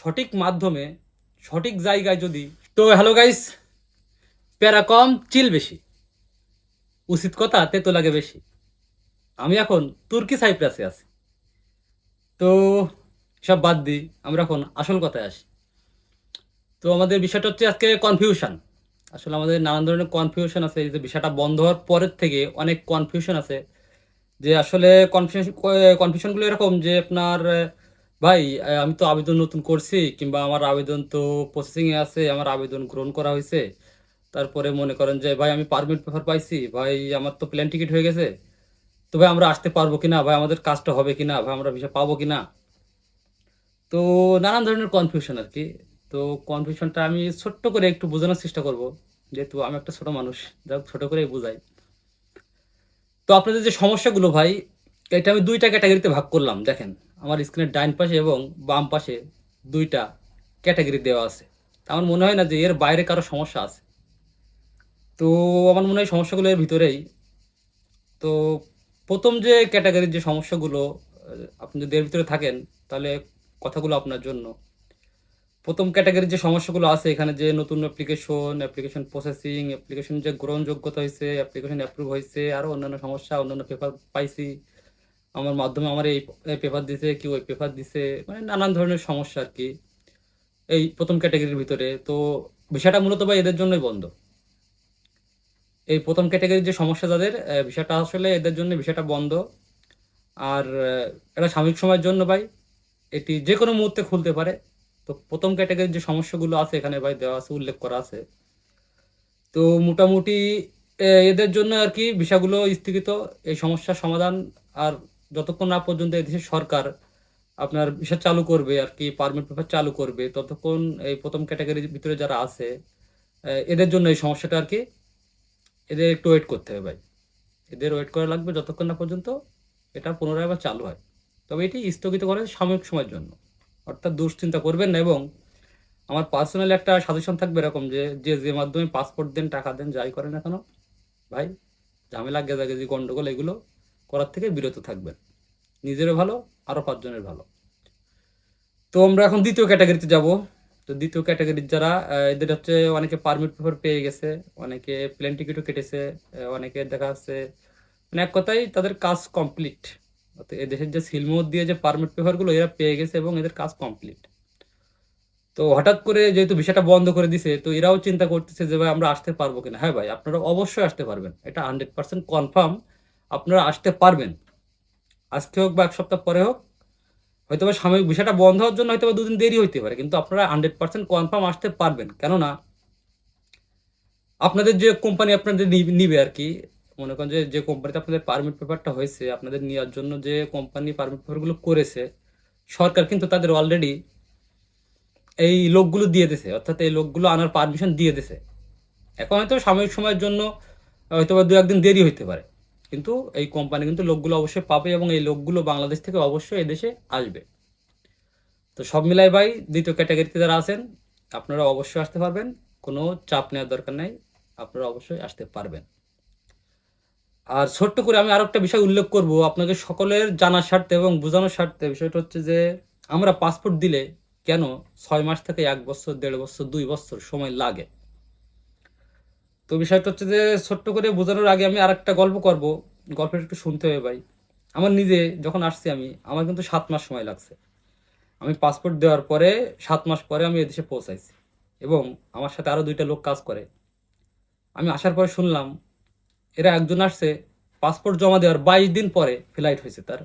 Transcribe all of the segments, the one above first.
সঠিক মাধ্যমে, সঠিক জায়গায় যদি, তো হ্যালো গাইস প্যারা কম চিল বেশি। উচিত কথা, তেতো লাগে বেশি। আমি এখন তুর্কি সাইপ্রাসে আছি। তো সব বাদ দিই, আমরা এখন আসল কথায় আসি। তো আমাদের বিষয়টা হচ্ছে আজকে কনফিউশন আসলে আমাদের নানান ধরনের কনফিউশন আছে যে বিষয়টা বন্ধ হওয়ার পরের থেকে অনেক কনফিউশন আছে। যে আসলে কনফিউশন কনফিউশনগুলো এরকম যে আপনার ভাই আমি তো আবেদন নতুন করছি, কিংবা আমার আবেদন তো প্রসেসিংয়ে আছে, আমার আবেদন গ্রহণ করা হয়েছে। তারপরে মনে করেন যে, ভাই, আমি পারমিট পেপার পাইছি, ভাই, আমার তো প্লেন টিকিট হয়ে গেছে। তো ভাই, আমরা আসতে পারব কিনা, ভাই, আমাদের কাজটা হবে কিনা, ভাই, আমরা ভিসা পাবো কিনা? তো নানান ধরনের কনফিউশন আর কি। তো কনফিউশনটা আমি ছোট্ট করে একটু বোঝানোর চেষ্টা করব, যেহেতু আমি একটা ছোট মানুষ যাক ছোট করেই বোঝাই। তো আপনাদের যে সমস্যাগুলো ভাই, এটা আমি দুইটা ক্যাটাগরিতে ভাগ করলাম, দেখেন। আমার স্ক্রিনের ডাইন পাশে এবং বাম পাশে দুইটা ক্যাটাগরি দেওয়া আছে। আমার মনে হয় না যে এর বাইরে কারও সমস্যা আছে। তো আমার মনে হয় সমস্যাগুলো এর ভিতরেই। তো প্রথম যে ক্যাটাগরির যে সমস্যাগুলো আপনি যদি এর ভিতরে থাকেন, তাহলে কথাগুলো আপনার জন্য। প্রথম ক্যাটাগরির যে সমস্যাগুলো আছে, এখানে যে নতুন অ্যাপ্লিকেশন অ্যাপ্লিকেশন প্রসেসিং অ্যাপ্লিকেশন যে গ্রহণযোগ্যতা হয়েছে অ্যাপ্লিকেশন অ্যাপ্রুভ হয়েছে আরও অন্যান্য সমস্যা, অন্যান্য পেপার পাইছি। আমার মাধ্যমে আমার এই পেপার দিছে কি ওই পেপার দিছে মানে নানান ধরনের সমস্যা আর কি। এই প্রথম ক্যাটাগরির ভিতরে তো বিষয়টা মূলত ভাই এদের জন্যই বন্ধ। এই প্রথম ক্যাটাগরির যে সমস্যা আহ, বিষয়টা আসলে এদের জন্য বিষয়টা বন্ধ। আর এটা সাময়িক সময়ের জন্য ভাই এটি যে কোনো মুহূর্তে খুলতে পারে। তো প্রথম ক্যাটাগরির যে সমস্যাগুলো আছে এখানে ভাই দেওয়া আছে উল্লেখ করা আছে। তো মোটামুটি এদের জন্য আর কি বিষয়গুলো স্থগিত। এই সমস্যার সমাধান আর যতক্ষণ না পর্যন্ত এদেশের সরকার আপনার বিষয় চালু করবে আর কি পারমিট পেপার চালু করবে, ততক্ষণ এই প্রথম ক্যাটাগরির ভিতরে যারা আছে এদের জন্য এই সমস্যাটা আর কি, এদের একটু ওয়েট করতে হবে ভাই। এদের ওয়েট করা লাগবে যতক্ষণ না পর্যন্ত এটা পুনরায় আবার চালু হয়। তবে এটি স্থগিত করে সাময়িক সময়ের জন্য। অর্থাৎ দুশ্চিন্তা করবেন না এবং আমার পার্সোনালি একটা সাজেশন থাকবে এরকম যে যে যে মাধ্যমে পাসপোর্ট দেন, টাকা দেন, যাই করেন না কেন, ভাই, ঝামেলা, গেজাগেজি, গন্ডগোল, এগুলো করার থেকে বিরত থাকবেন। নিজেরও ভালো আরও পাঁচজনের ভালো। তো আমরা এখন দ্বিতীয় ক্যাটাগরিতে যাব। তো দ্বিতীয় ক্যাটাগরির যারা এদের হচ্ছে অনেকে পারমিট পেপার পেয়ে গেছে, অনেকে প্লেন টিকিটও কেটেছে অনেকে দেখা যাচ্ছে মানে এক কথায় তাদের কাজ কমপ্লিট এদেশের যে সিলমোহর দিয়ে যে পারমিট পেপারগুলো এরা পেয়ে গেছে এবং এদের কাজ কমপ্লিট তো হঠাৎ করে যেহেতু বিষয়টা বন্ধ করে দিছে, তো এরাও চিন্তা করতেছে যে ভাই আমরা আসতে পারব কিনা। হ্যাঁ ভাই, আপনারা অবশ্যই আসতে পারবেন। এটা হান্ড্রেড পার্সেন্ট কনফার্ম আপনারা আসতে পারবেন। আজকে হোক বা এক সপ্তাহ পরে হোক হয়তো বা সাময়িক বিষয়টা বন্ধ হওয়ার জন্য হয়তো বা দুদিন দেরি হইতে পারে, কিন্তু আপনারা হান্ড্রেড পার্সেন্ট কনফার্ম আসতে পারবেন। কেননা আপনাদের যে কোম্পানি আপনাদের নিবে আর কি, মনে করেন যে যে কোম্পানিতে আপনাদের পারমিট পেপারটা হয়েছে, আপনাদের নেওয়ার জন্য যে কোম্পানি পারমিট পেপারগুলো করেছে, সরকার কিন্তু তাদের অলরেডি এই লোকগুলো দিয়ে দিছে অর্থাৎ এই লোকগুলো আনার পারমিশন দিয়ে দিছে এখন হয়তো সাময়িক সময়ের জন্য হয়তো বা দু একদিন দেরি হইতে পারে। কিন্তু এই কোম্পানি কিন্তু লোকগুলো অবশ্যই পাবে এবং এই লোকগুলো বাংলাদেশ থেকে অবশ্যই এদেশে আসবে। তো সব মিলাই ভাই, দ্বিতীয় ক্যাটাগরিতে যারা আছেন, আপনারা অবশ্যই আসতে পারবেন। কোনো চাপ নেওয়ার দরকার নাই, আপনারা অবশ্যই আসতে পারবেন। আর ছোট্ট করে আমি আরও একটা বিষয় উল্লেখ করব, আপনাকে সকলের জানার স্বার্থে এবং বোঝানোর স্বার্থে। বিষয়টা হচ্ছে যে, আমরা পাসপোর্ট দিলে কেন ছয় মাস থেকে এক বছর, দেড় বছর, দুই বছর সময় লাগে? তো বিষয়টা হচ্ছে যে ছোট্ট করে বোঝানোর আগে আমি আর একটা গল্প করব। গল্পটা একটু শুনতে হবে ভাই। আমার নিজে যখন আসছি আমি, আমার কিন্তু সাত মাস সময় লাগছে। আমি পাসপোর্ট দেওয়ার পরে সাত মাস পরে আমি এদেশে পৌঁছাইছি এবং আমার সাথে আরও দুইটা লোক কাজ করে। আমি আসার পরে শুনলাম, এরা একজন আসছে পাসপোর্ট জমা দেওয়ার বাইশ দিন পরে ফ্লাইট হয়েছে তার।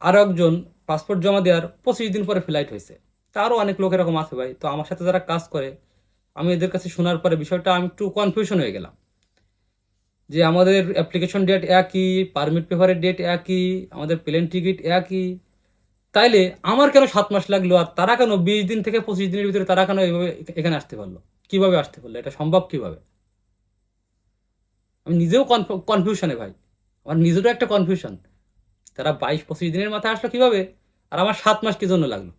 আরও একজন পাসপোর্ট জমা দেওয়ার পঁচিশ দিন পরে ফ্লাইট হয়েছে। তা আরও অনেক লোক এরকম আছে ভাই। তো আমার সাথে যারা কাজ করে আমি এদের কাছে শোনার পরে বিষয়টা আমি একটু কনফিউশন হয়ে গেলাম। যে আমাদের অ্যাপ্লিকেশন ডেট একই পারমিট পেপারের ডেট একই, আমাদের প্লেন টিকিট একই। তাইলে আমার কেন সাত মাস লাগল আর তারা কেন বিশ দিন থেকে পঁচিশ দিনের ভিতরে তারা কেন এইভাবে এখানে আসতে পারল? কীভাবে আসতে পারল? এটা সম্ভব কীভাবে? আমি নিজেও কনফিউশনে ভাই। আমার নিজেরও একটা কনফিউশন তারা বাইশ, পঁচিশ দিনের মাথায় আসলো কীভাবে? আর আমার সাত মাস কি জন্য লাগল?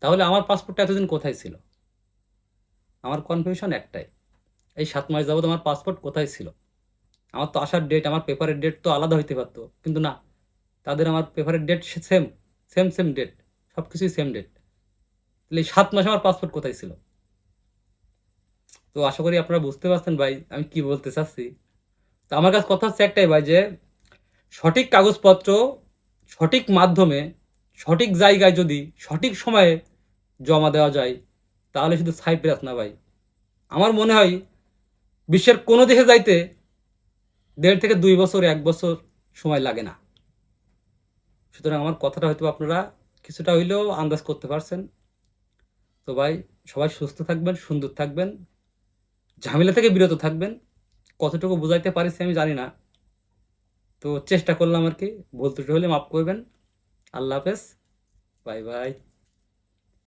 তাহলে আমার পাসপোর্টটা এতদিন কোথায় ছিল? আমার কনফিউশন একটাই। এই সাত মাস যাবত আমার পাসপোর্ট কোথায় ছিল? আমার তো আসার ডেট আমার পেপারের ডেট তো আলাদা হইতে পারতো। কিন্তু না, তাদের আমার পেপারের date same same same date সব কিছুই সেম ডেট তাহলে সাত মাসে আমার পাসপোর্ট কোথায় ছিল? তো আশা করি আপনারা বুঝতে পারছেন ভাই, আমি কি বলতে চাচ্ছি। তো আমার কাছে কথা হচ্ছে একটাই ভাই যে, সঠিক কাগজপত্র সঠিক মাধ্যমে, সঠিক জায়গায় যদি সঠিক সময়ে জমা দেওয়া যায় তাহলে শুধু সাইপ্রাস না ভাই। আমার মনে হয় বিশ্বের কোনো দেশে যাইতে দেড় থেকে দুই বছর, এক বছর সময় লাগে না। সুতরাং আমার কথাটা হয়তো আপনারা কিছুটা হইলেও আন্দাজ করতে পারছেন। তো ভাই, সবাই সুস্থ থাকবেন, সুন্দর থাকবেন, ঝামেলা থেকে বিরত থাকবেন। কতটুকু বোঝাইতে পারিছি আমি জানি না। তো চেষ্টা করলাম আর কি, ভুল ত্রুটি হলে মাফ করবেন। আল্লাহ হাফেজ। Bye bye.